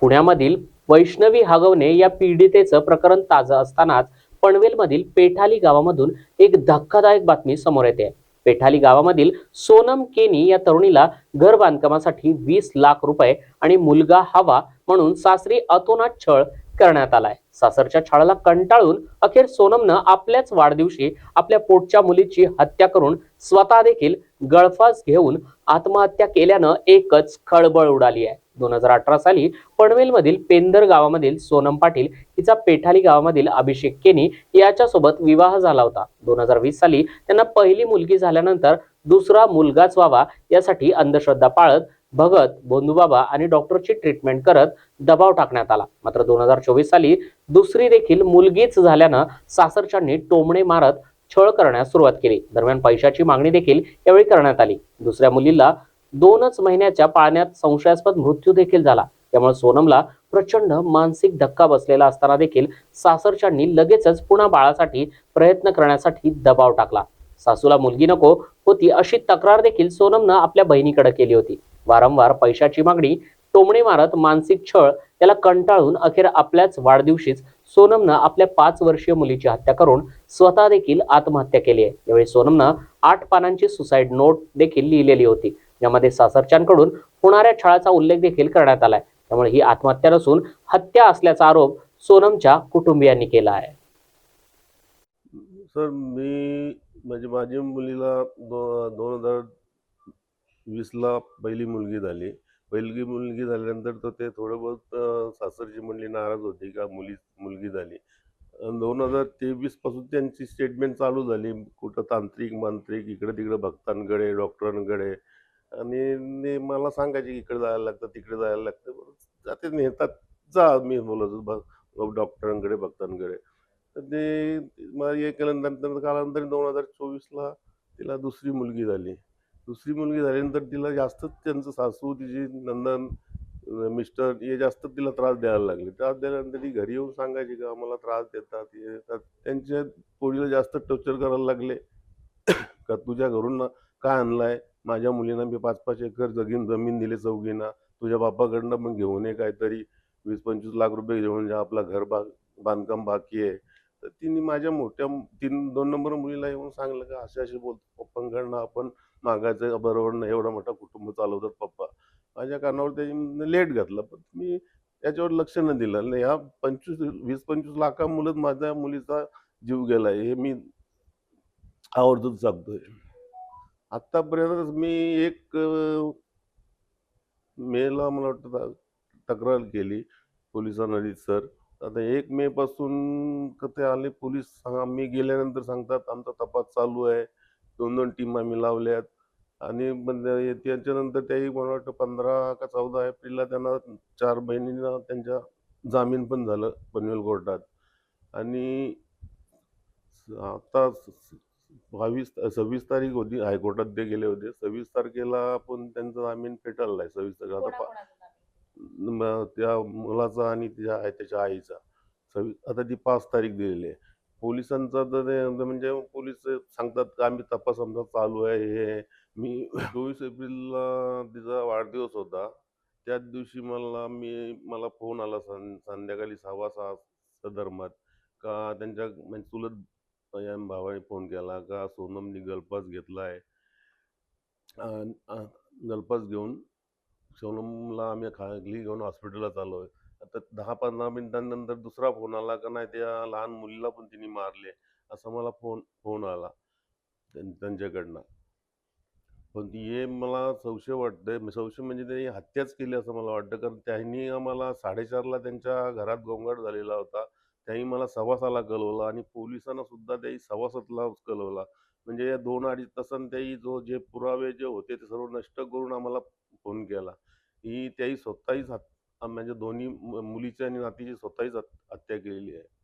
पुण्यामधील वैष्णवी हागवणे या पीडितेचं प्रकरण ताजं असतानाच पनवेलमधील पेठाली गावामधून एक धक्कादायक बातमी समोर येते. पेठाली गावामधील सोनम केनी या तरुणीला घर बांधकामासाठी वीस लाख रुपये आणि मुलगा हवा म्हणून सासरी अतोनात छळ करण्यात आलाय. सासरच्या छळाला कंटाळून अखेर सोनमनं आपल्याच वाढदिवशी आपल्या पोटच्या मुलीची हत्या करून स्वतः देखील गळफास घेऊन आत्महत्या केल्यानं एकच खळबळ उडाली आहे. दोन हजार अठरा साली पनवेलमधील पेंदर गावामधील सोनम पाटील हिचा पेठाली गावामधील अभिषेक केनी याच्यासोबत विवाह झाला होता. दोन हजार वीस साली त्यांना पहिली मुलगी झाल्यानंतर दुसरा मुलगाच व्हावा यासाठी अंधश्रद्धा पाळत भगत भोंदूबाबा आणि डॉक्टरची ट्रीटमेंट करत दबाव टाकण्यात आला. मात्र दोन हजार चोवीस साली दुसरी देखील मुलगीच झाल्यानं सासरच्यांनी टोमणे मारत छळ करण्यास सुरुवात केली. दरम्यान पैशाची मागणी देखील यावेळी करण्यात आली. दुसऱ्या मुलीला दोनच महिन्याच्या पाळण्यात संशयास्पद मृत्यू देखील झाला. त्यामुळे सोनमला प्रचंड मानसिक धक्का बसलेला असताना देखील सासरच्यांनी लगेचच पुन्हा बाळासाठी प्रयत्न करण्यासाठी दबाव टाकला. सासूला मुलगी नको होती अशी तक्रार देखील सोनमनं आपल्या बहिणीकडे केली होती. वारंवार पैशाची मागणी टोमणे मारत मानसिक छळ त्याला कंटाळून अखेर आपल्याच वाढदिवशीच सोनमनं आपल्या पाच वर्षीय मुलीची हत्या करून स्वतः देखील आत्महत्या केली आहे. यावेळी सोनमनं आठ पानांची सुसाईड नोट देखील लिहिलेली होती. यामध्ये सासरच्यांकडून होणाऱ्या छळाचा उल्लेख देखील करण्यात आलाय. त्यामुळे ही आत्महत्या नसून हत्या असल्याचा आरोप सोनमच्या कुटुंबियांनी केला आहे. सर मी म्हणजे माझ्या मुलीला दोन हजार वीसला पहिली मुलगी झाली. पहिली मुलगी झाल्यानंतर तर ते थोडं बहुत सासरची मंडळी नाराज होती का मुली मुलगी झाली. दोन हजार तेवीसपासून त्यांची स्टेटमेंट चालू झाली. कुठं तांत्रिक मांत्रिक इकडे तिकडे भक्तांकडे डॉक्टरांकडे आणि ने मला सांगायचे इकडे जायला लागतं तिकडे जायला लागतं. जाते नेतात जा मी बोलत डॉक्टरांकडे भक्तांकडे. तर ते मग हे केल्यानंतर कालांतर दोन हजार चोवीसला तिला दुसरी मुलगी झाली. दुसरी मुलगी झाल्यानंतर तिला जास्तच त्यांचं सासू तिची नंदन मिस्टर हे जास्त तिला त्रास द्यायला लागले. त्रास द्यायल्यानंतर ती घरी येऊन सांगायची का मला त्रास देतात हे देतात. त्यांच्या पोळीला जास्त टॉर्चर करायला लागले. का तुझ्या घरून काय आणलाय? माझ्या मुलींना मी पाच पाच एकर जगीन जमीन दिले चौघींना. तुझ्या बापाकडनं पण घेऊन ये काहीतरी. वीस पंचवीस लाख रुपये घेऊन जा आपला घर बा बांधकाम बाकी आहे. तर तिने माझ्या मोठ्या तीन दोन नंबर मुलीला येऊन सांगलं का असे असे बोलतो पप्पांकडनं आपण मागायचं बरोबर नाही एवढा मोठा कुटुंब चालवतात पप्पा. माझ्या कानावर त्याची लेट घातलं पण मी याच्यावर लक्ष न दिलं. नाही ह्या पंचवीस वीस पंचवीस लाखा मुलं माझ्या मुलीचा जीव गेला हे मी आवर्जून सांगतोय. आत्तापर्यंत मी एक मेला मला वाटतं तक्रार केली पोलिसांना सर. आता एक मे पासून कथे आले पोलीस सांगा मी गेल्यानंतर सांगतात आमचा तपास चालू आहे. दोन दोन टीम आम्ही लावल्यात. आणि म्हणजे त्याच्यानंतर त्याही मला वाटतं पंधरा का चौदा एप्रिलला त्यांना चार बहिणींना त्यांच्या जामीन पण झालं पनवेल कोर्टात. आणि आता बावीस सव्वीस तारीख होती हायकोर्टात ते गेले होते. सव्वीस तारखेला पण त्यांचा जामीन फेटाळला आहे सव्वीस तारखेला. म- त्या मुलाचा आणि तिच्या आई त्याच्या आईचा. सव्वीस आता ती पाच तारीख दिलेली आहे. पोलिसांचा तर ते म्हणजे, म्हणजे पोलीस सांगतात का आम्ही तपास आमचा चालू आहे हे आहे. मी चोवीस एप्रिलला तिचा वाढदिवस होता. त्याच दिवशी मला मी मला फोन आला सं संध्याकाळी सव्वा सहा धर्मात का त्यांच्या म्हणजे चुलत या भावाने फोन केला का सोनमनी गळफास घेतला आहे गळफास घेऊन सोनमला आम्ही खाली घेऊन हॉस्पिटलला चाललो आहे आता दहा पंधरा मिनिटांनंतर दुसरा फोन आला का नाही त्या लहान मुलीला पण तिने मारले. असा मला फोन फोन आला त्यांच्याकडनं. पण हे मला संशय वाटतंय संशय म्हणजे त्यांनी हत्याच केली असं मला वाटतं. कारण त्यांनी आम्हाला साडेचारला त्यांच्या घरात गोंगाट झालेला होता. त्यांनी मला सवासाला कळवला आणि पोलिसांना सुद्धा त्याही सवासातला कळवला. म्हणजे या दोन अडीच तासांनी त्याही जो जे पुरावे जे होते ते सर्व नष्ट करून आम्हाला फोन केला. ही त्याही स्वतःहीच म्हणजे दोन्ही मु- मुलीची आणि नातीची स्वतःहीच हत्या केलेली आहे.